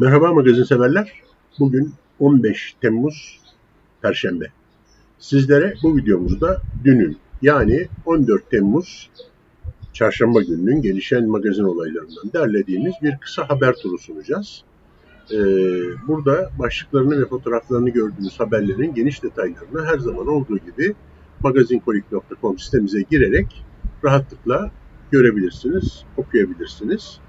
Merhaba magazin severler. Bugün 15 Temmuz Perşembe. Sizlere bu videomuzda dünün yani 14 Temmuz Çarşamba gününün gelişen magazin olaylarından derlediğimiz bir kısa haber turu sunacağız. Ee, burada başlıklarını ve fotoğraflarını gördüğünüz haberlerin geniş detaylarını her zaman olduğu gibi magazinkolik.com sitemize girerek rahatlıkla görebilirsiniz, okuyabilirsiniz.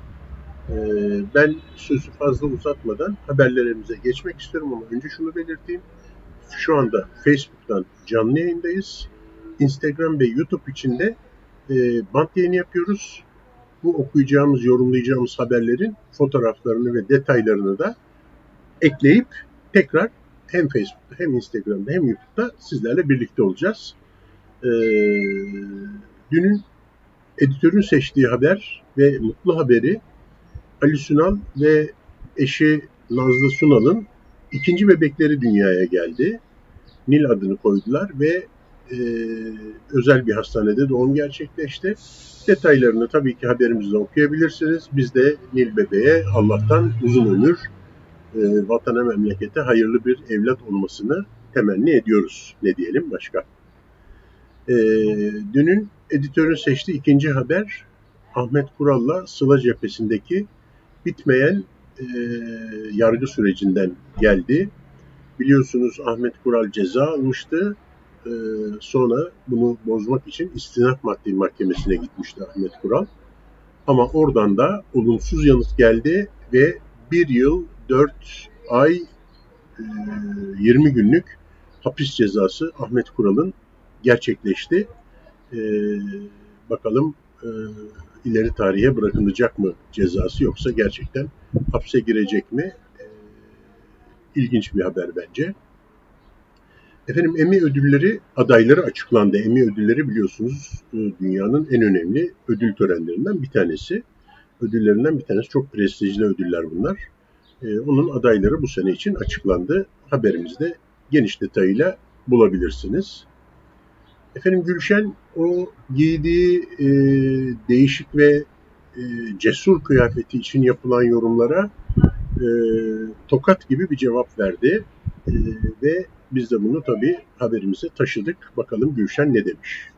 Ee, ben sözü fazla uzatmadan haberlerimize geçmek istiyorum ama önce şunu belirteyim. Şu anda Facebook'tan canlı yayındayız. Instagram ve YouTube için de e, bant yayını yapıyoruz. Bu okuyacağımız, yorumlayacağımız haberlerin fotoğraflarını ve detaylarını da ekleyip tekrar hem Facebook'ta hem Instagram'da hem YouTube'da sizlerle birlikte olacağız. Ee, dünün editörün seçtiği haber ve mutlu haberi Ali Sunal ve eşi Nazlı Sunal'ın ikinci bebekleri dünyaya geldi. Nil adını koydular ve e, özel bir hastanede doğum gerçekleşti. Detaylarını tabii ki haberimizde okuyabilirsiniz. Biz de Nil bebeğe Allah'tan uzun ömür, e, vatana memlekete hayırlı bir evlat olmasını temenni ediyoruz. Ne diyelim başka? E, dünün editörün seçtiği ikinci haber Ahmet Kural'la Sıla cephesindeki bitmeyen e, yargı sürecinden geldi. Biliyorsunuz Ahmet Kural ceza almıştı. E, sonra bunu bozmak için istinaf maddi mahkemesine gitmişti Ahmet Kural. Ama oradan da olumsuz yanıt geldi ve bir yıl dört ay e, 20 günlük hapis cezası Ahmet Kural'ın gerçekleşti. E, bakalım e, ileri tarihe bırakılacak mı cezası yoksa gerçekten hapse girecek mi? E, ilginç bir haber bence. Efendim Emmy ödülleri adayları açıklandı. Emmy ödülleri biliyorsunuz e, dünyanın en önemli ödül törenlerinden bir tanesi. Ödüllerinden bir tanesi çok prestijli ödüller bunlar. E, onun adayları bu sene için açıklandı. Haberimizde geniş detayıyla bulabilirsiniz. Efendim Gülşen o giydiği e, değişik ve e, cesur kıyafeti için yapılan yorumlara e, tokat gibi bir cevap verdi. E, ve biz de bunu tabii haberimize taşıdık. Bakalım Gülşen ne demiş.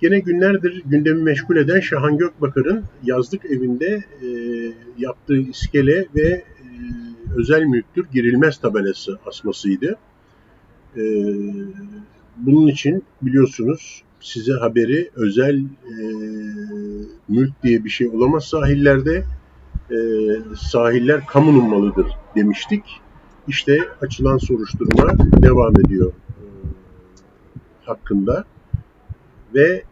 Gene günlerdir gündemi meşgul eden Şahan Gökbakar'ın yazlık evinde e, yaptığı iskele ve e, özel mülktür girilmez tabelası asmasıydı. E, bunun için biliyorsunuz size haberi özel e, mülk diye bir şey olamaz sahillerde. E, sahiller kamunun malıdır demiştik. İşte açılan soruşturma devam ediyor e, hakkında ve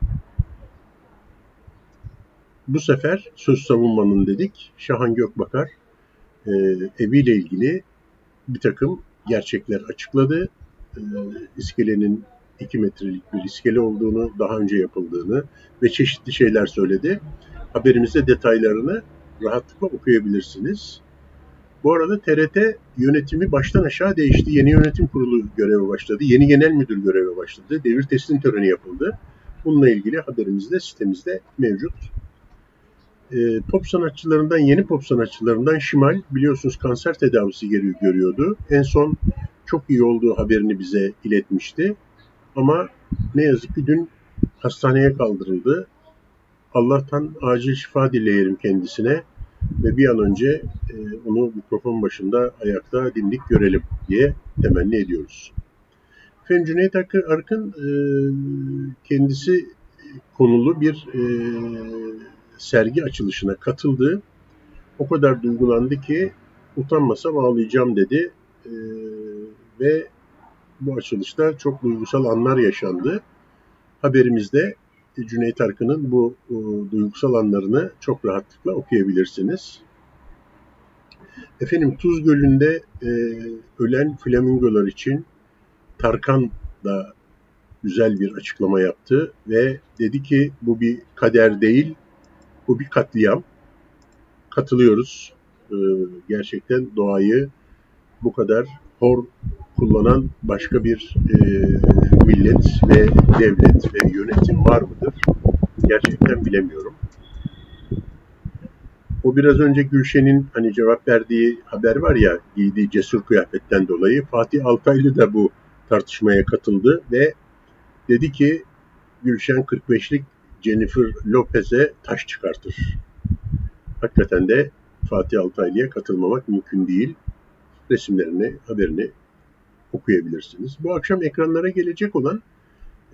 bu sefer söz savunmanın dedik Şahan Gökbakar e, eviyle ilgili bir takım gerçekler açıkladı. E, iskelenin 2 metrelik bir iskele olduğunu, daha önce yapıldığını ve çeşitli şeyler söyledi. Haberimizde detaylarını rahatlıkla okuyabilirsiniz. Bu arada TRT yönetimi baştan aşağı değişti. Yeni yönetim kurulu göreve başladı. Yeni genel müdür göreve başladı. Devir teslim töreni yapıldı. Bununla ilgili haberimiz de sitemizde mevcut. E, pop sanatçılarından, yeni pop sanatçılarından Şimal biliyorsunuz kanser tedavisi görüyordu. En son çok iyi olduğu haberini bize iletmişti. Ama ne yazık ki dün hastaneye kaldırıldı. Allah'tan acil şifa dileyelim kendisine ve bir an önce e, onu mikrofon başında ayakta dimdik görelim diye temenni ediyoruz. Efendim Cüneyt Arkın e, kendisi konulu bir e, sergi açılışına katıldı. O kadar duygulandı ki utanmasam ağlayacağım dedi ve bu açılışta çok duygusal anlar yaşandı. Haberimizde Cüneyt Arkın'ın bu e, duygusal anlarını çok rahatlıkla okuyabilirsiniz. Efendim Tuz Gölü'nde e, ölen flamingolar için Tarkan da güzel bir açıklama yaptı ve dedi ki bu bir kader değil, bu bir katliam. Katılıyoruz. E, gerçekten doğayı bu kadar hor kullanan başka bir e, millet ve devlet ve yönetim var mıdır? Gerçekten bilemiyorum. O biraz önce Gülşen'in hani cevap verdiği haber var ya giydiği cesur kıyafetten dolayı Fatih Altaylı da bu tartışmaya katıldı ve dedi ki Gülşen 45'lik Jennifer Lopez'e taş çıkartır. Hakikaten de Fatih Altaylı'ya katılmamak mümkün değil. Resimlerini, haberini okuyabilirsiniz. Bu akşam ekranlara gelecek olan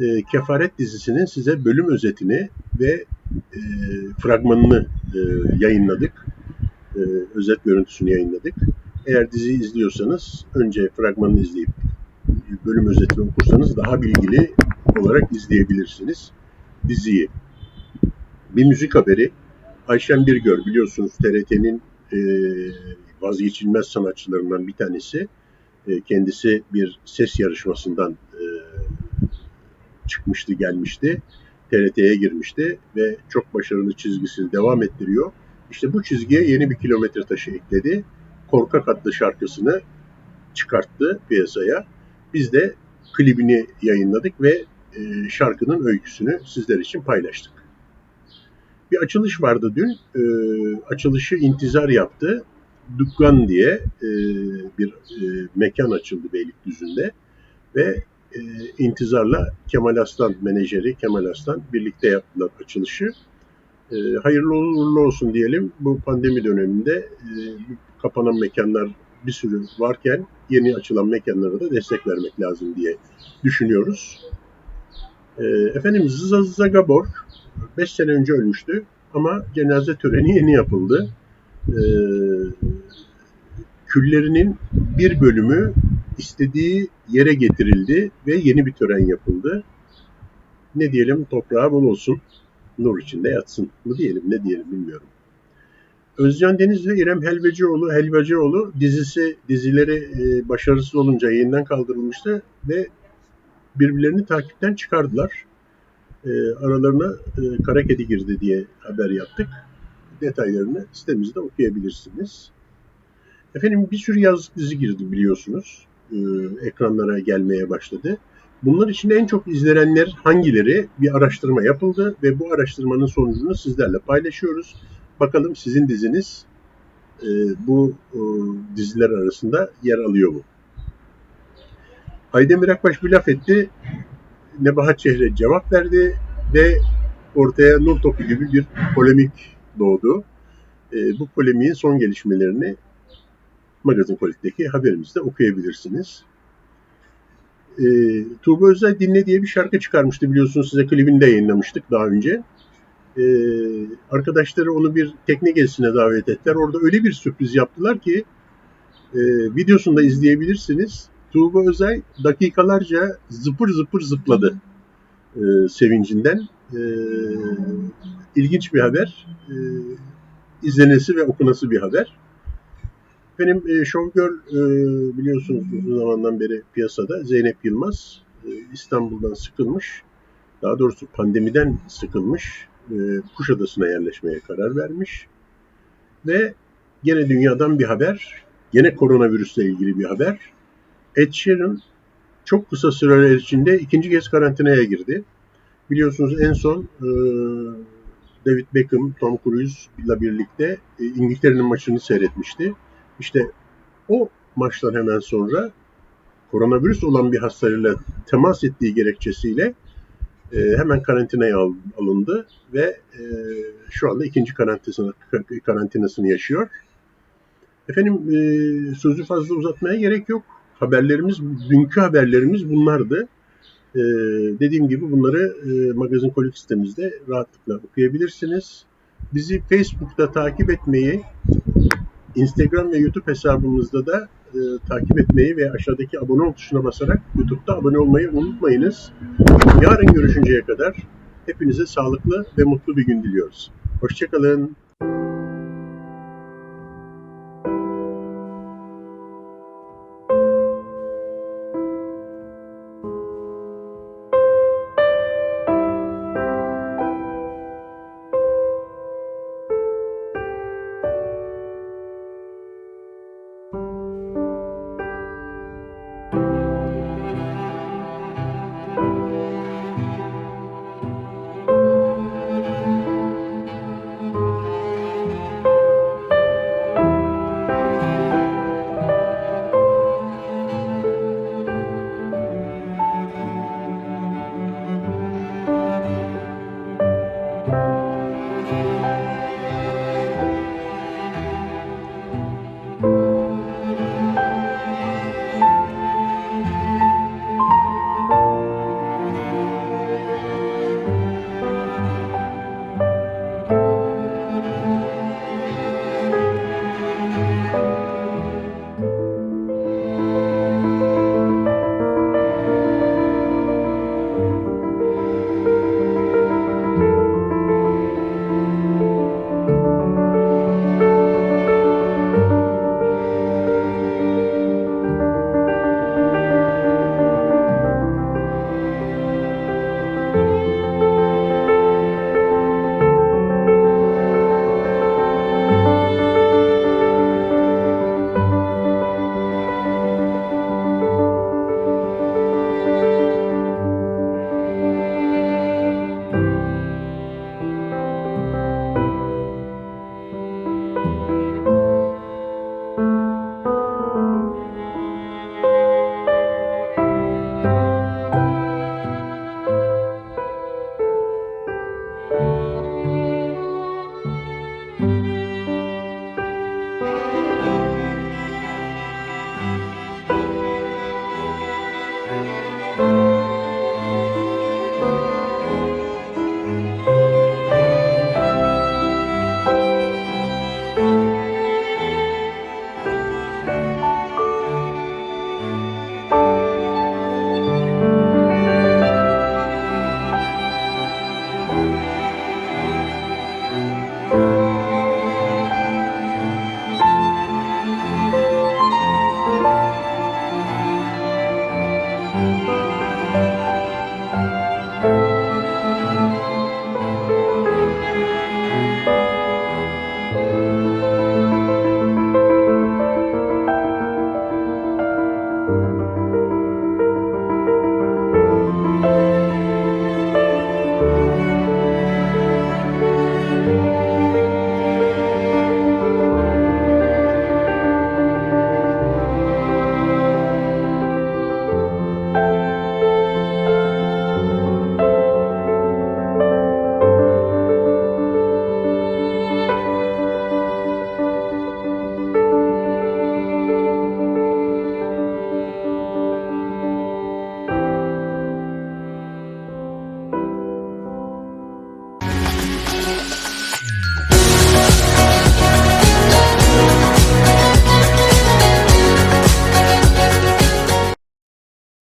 e, Kefaret dizisinin size bölüm özetini ve e, fragmanını e, yayınladık. E, özet görüntüsünü yayınladık. Eğer diziyi izliyorsanız önce fragmanını izleyip bölüm özetini okursanız daha bilgili olarak izleyebilirsiniz diziyi. Bir müzik haberi. Ayşen Birgör biliyorsunuz TRT'nin e, vazgeçilmez sanatçılarından bir tanesi. E, kendisi bir ses yarışmasından e, çıkmıştı, gelmişti. TRT'ye girmişti ve çok başarılı çizgisini devam ettiriyor. İşte bu çizgiye yeni bir kilometre taşı ekledi. Korkak adlı şarkısını çıkarttı piyasaya. Biz de klibini yayınladık ve e, şarkının öyküsünü sizler için paylaştık. Bir açılış vardı dün. E, açılışı intizar yaptı. Dükkan diye e, bir e, mekan açıldı Beylikdüzü'nde ve e, intizarla Kemal Aslan menajeri Kemal Aslan birlikte yaptılar açılışı. E, hayırlı uğurlu olsun diyelim. Bu pandemi döneminde e, kapanan mekanlar bir sürü varken yeni açılan mekanlara da destek vermek lazım diye düşünüyoruz. E, efendim Zıza Zıza Gabor 5 sene önce ölmüştü ama cenaze töreni yeni yapıldı. E, küllerinin bir bölümü istediği yere getirildi ve yeni bir tören yapıldı. Ne diyelim toprağa bol olsun, nur içinde yatsın mı diyelim ne diyelim bilmiyorum. Özcan Deniz ve İrem Helvacıoğlu, Helvacıoğlu dizisi dizileri e, başarısız olunca yayından kaldırılmıştı ve birbirlerini takipten çıkardılar. E, aralarına e, kara kedi girdi diye haber yaptık. Detaylarını sitemizde okuyabilirsiniz. Efendim bir sürü yazlık dizi girdi biliyorsunuz. E, ekranlara gelmeye başladı. Bunlar içinde en çok izlenenler hangileri bir araştırma yapıldı ve bu araştırmanın sonucunu sizlerle paylaşıyoruz. Bakalım sizin diziniz e, bu e, diziler arasında yer alıyor mu? Aydemir Akbaş bir laf etti. Nebahat Çehre cevap verdi ve ortaya nur topu gibi bir polemik doğdu. E, bu polemiğin son gelişmelerini Magazin Politik'teki haberimizde okuyabilirsiniz. E, Tuğba Özel Dinle diye bir şarkı çıkarmıştı biliyorsunuz size klibini de yayınlamıştık daha önce. E, arkadaşları onu bir tekne gezisine davet ettiler. Orada öyle bir sürpriz yaptılar ki e, videosunu da izleyebilirsiniz. Tuğba Özay dakikalarca zıpır zıpır zıpladı e, sevincinden. E, ilginç bir haber. E, izlenesi ve okunası bir haber. Benim e, Showgirl e, biliyorsunuz uzun zamandan beri piyasada Zeynep Yılmaz e, İstanbul'dan sıkılmış. Daha doğrusu pandemiden sıkılmış. E, Kuşadası'na yerleşmeye karar vermiş. Ve gene dünyadan bir haber. Gene koronavirüsle ilgili bir haber. Ed Sheeran çok kısa süreler içinde ikinci kez karantinaya girdi. Biliyorsunuz en son e, David Beckham, Tom Cruise ile birlikte e, İngiltere'nin maçını seyretmişti. İşte o maçtan hemen sonra koronavirüs olan bir hastayla temas ettiği gerekçesiyle e, hemen karantinaya al, alındı ve e, şu anda ikinci karantinasını, karantinasını yaşıyor. Efendim sözü fazla uzatmaya gerek yok. Haberlerimiz, dünkü haberlerimiz bunlardı. Ee, dediğim gibi bunları e, magazin kolik sitemizde rahatlıkla okuyabilirsiniz. Bizi Facebook'ta takip etmeyi, Instagram ve YouTube hesabımızda da e, takip etmeyi ve aşağıdaki abone ol tuşuna basarak YouTube'da abone olmayı unutmayınız. Yarın görüşünceye kadar hepinize sağlıklı ve mutlu bir gün diliyoruz. Hoşçakalın.